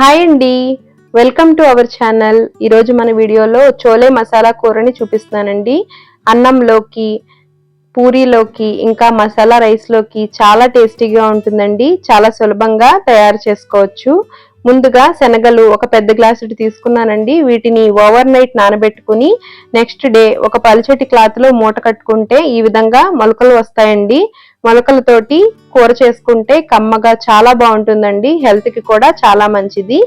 Hi అండి. Welcome to our channel. ఈరోజు మన వీడియోలో చోలే మసాలా కూరని చూపిస్తున్నానండి. అన్నంలోకి పూరీలోకి ఇంకా మసాలా రైస్లోకి చాలా టేస్టీగా ఉంటుందండి. చాలా సులభంగా తయారు చేసుకోవచ్చు. ముందుగా శనగలు ఒక పెద్ద గ్లాసుడు తీసుకున్నానండి. వీటిని ఓవర్ నైట్ నానబెట్టుకుని నెక్స్ట్ డే ఒక పలుచటి క్లాత్లో మూట కట్టుకుంటే ఈ విధంగా మొలకలు వస్తాయండి. మొలకలతోటి కూర చేసుకుంటే కమ్మగా చాలా బాగుంటుందండి. హెల్త్కి కూడా చాలా మంచిది.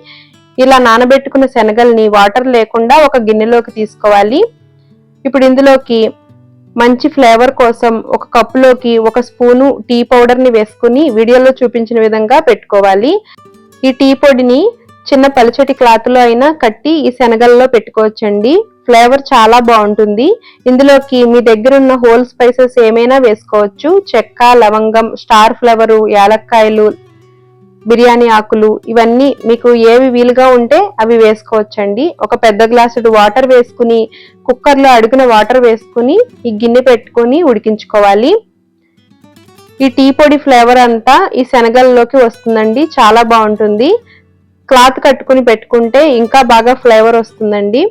ఇలా నానబెట్టుకున్న శనగల్ని వాటర్ లేకుండా ఒక గిన్నెలోకి తీసుకోవాలి. ఇప్పుడు ఇందులోకి మంచి ఫ్లేవర్ కోసం ఒక కప్పులోకి ఒక స్పూను టీ పౌడర్ని వేసుకుని వీడియోలో చూపించిన విధంగా పెట్టుకోవాలి. ఈ టీ పొడిని చిన్న పలుచటి క్లాత్లో అయినా కట్టి ఈ శనగల్లో పెట్టుకోవచ్చండి. ఫ్లేవర్ చాలా బాగుంటుంది. ఇందులోకి మీ దగ్గర ఉన్న హోల్ స్పైసెస్ ఏమైనా వేసుకోవచ్చు. చెక్క లవంగం స్టార్ ఫ్లవరు యాలక్కాయలు బిర్యానీ ఆకులు ఇవన్నీ మీకు ఏవి వీలుగా ఉంటే అవి వేసుకోవచ్చండి. ఒక పెద్ద గ్లాసుడు వాటర్ వేసుకుని కుక్కర్లో అడుగున వాటర్ వేసుకుని ఈ గిన్నె పెట్టుకుని ఉడికించుకోవాలి. ఈ టీ పొడి ఫ్లేవర్ అంతా ఈ శనగల్లోకి వస్తుందండి. చాలా బాగుంటుంది. క్లాత్ కట్టుకుని పెట్టుకుంటే ఇంకా బాగా ఫ్లేవర్ వస్తుందండి.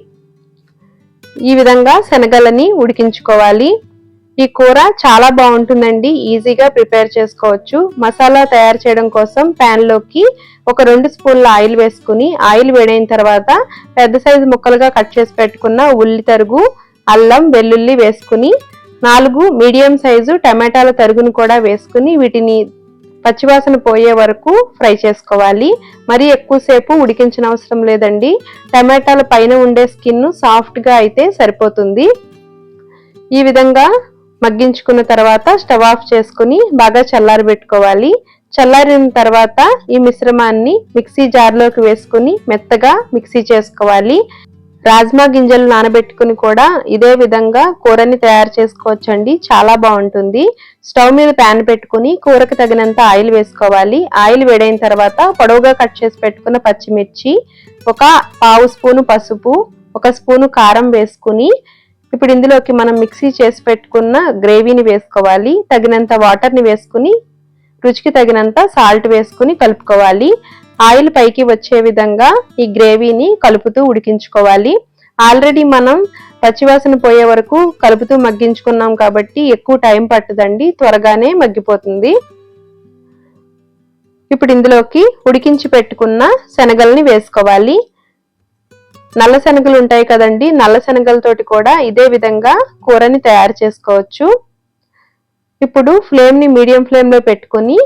ఈ విధంగా శనగలని ఉడికించుకోవాలి. ఈ కూర చాలా బాగుంటుందండి. ఈజీగా ప్రిపేర్ చేసుకోవచ్చు. మసాలా తయారు చేయడం కోసం ప్యాన్లోకి ఒక రెండు స్పూన్ల ఆయిల్ వేసుకుని ఆయిల్ వేడైన తర్వాత పెద్ద సైజు ముక్కలుగా కట్ చేసి పెట్టుకున్న ఉల్లి తరుగు అల్లం వెల్లుల్లి వేసుకుని నాలుగు మీడియం సైజు టమాటాల తరుగును కూడా వేసుకుని వీటిని పచ్చివాసన పోయే వరకు ఫ్రై చేసుకోవాలి. మరి ఎక్కువసేపు ఉడికించిన అవసరం లేదండి. టమాటాల పైన ఉండే స్కిన్ సాఫ్ట్గా అయితే సరిపోతుంది. ఈ విధంగా మగ్గించుకున్న తర్వాత స్టవ్ ఆఫ్ చేసుకుని బాగా చల్లారి పెట్టుకోవాలి చల్లారిన తర్వాత ఈ మిశ్రమాన్ని మిక్సీ జార్లోకి వేసుకుని మెత్తగా మిక్సీ చేసుకోవాలి. రాజ్మా గింజలు నానబెట్టుకుని కూడా ఇదే విధంగా కూరని తయారు చేసుకోవచ్చండి. చాలా బాగుంటుంది. స్టవ్ మీద ప్యాన్ పెట్టుకుని కూరకు తగినంత ఆయిల్ వేసుకోవాలి. ఆయిల్ వేడైన తర్వాత పొడవుగా కట్ చేసి పెట్టుకున్న పచ్చిమిర్చి ఒక పావు స్పూను పసుపు ఒక స్పూను కారం వేసుకుని ఇప్పుడు ఇందులోకి మనం మిక్సీ చేసి పెట్టుకున్న గ్రేవీని వేసుకోవాలి. తగినంత వాటర్ని వేసుకుని రుచికి తగినంత సాల్ట్ వేసుకుని కలుపుకోవాలి. ఆయిల్ పైకి వచ్చే విధంగా ఈ గ్రేవీని కలుపుతూ ఉడికించుకోవాలి. ఆల్రెడీ మనం పచ్చివాసన పోయే వరకు కలుపుతూ మగ్గించుకున్నాం కాబట్టి ఎక్కువ టైం పట్టదండి త్వరగానే మగ్గిపోతుంది. ఇప్పుడు ఇందులోకి ఉడికించి పెట్టుకున్న శనగల్ని వేసుకోవాలి. నల్ల శనగలు ఉంటాయి కదండి నల్ల శనగలతోటి కూడా ఇదే విధంగా కూరని తయారు చేసుకోవచ్చు. ఇప్పుడు ఫ్లేమ్ని మీడియం ఫ్లేమ్లో పెట్టుకుని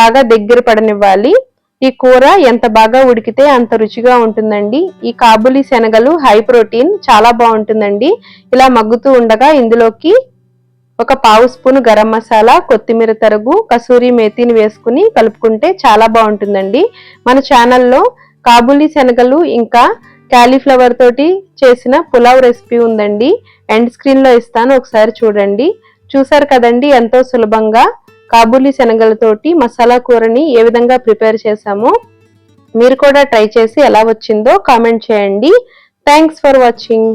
బాగా దగ్గర పడనివ్వాలి. ఈ కూర ఎంత బాగా ఉడికితే అంత రుచిగా ఉంటుందండి. ఈ కాబులి శనగలు హై ప్రోటీన్ చాలా బాగుంటుందండి. ఇలా మగ్గుతూ ఉండగా ఇందులోకి ఒక పావు స్పూన్ గరం మసాలా కొత్తిమీర తరుగు కసూరి మేతిని వేసుకుని కలుపుకుంటే చాలా బాగుంటుందండి. మన ఛానల్లో కాబులి శనగలు ఇంకా క్యాలీఫ్లవర్ తోటి చేసిన పులావ్ రెసిపీ ఉందండి. ఎండ్ స్క్రీన్లో ఇస్తాను ఒకసారి చూడండి. చూసారు కదండి ఎంతో సులభంగా కాబూలీ శనగలతోటి మసాలా కూరని ఏ విధంగా ప్రిపేర్ చేశామో మీరు కూడా ట్రై చేసి ఎలా వచ్చిందో కామెంట్ చేయండి. Thanks for watching.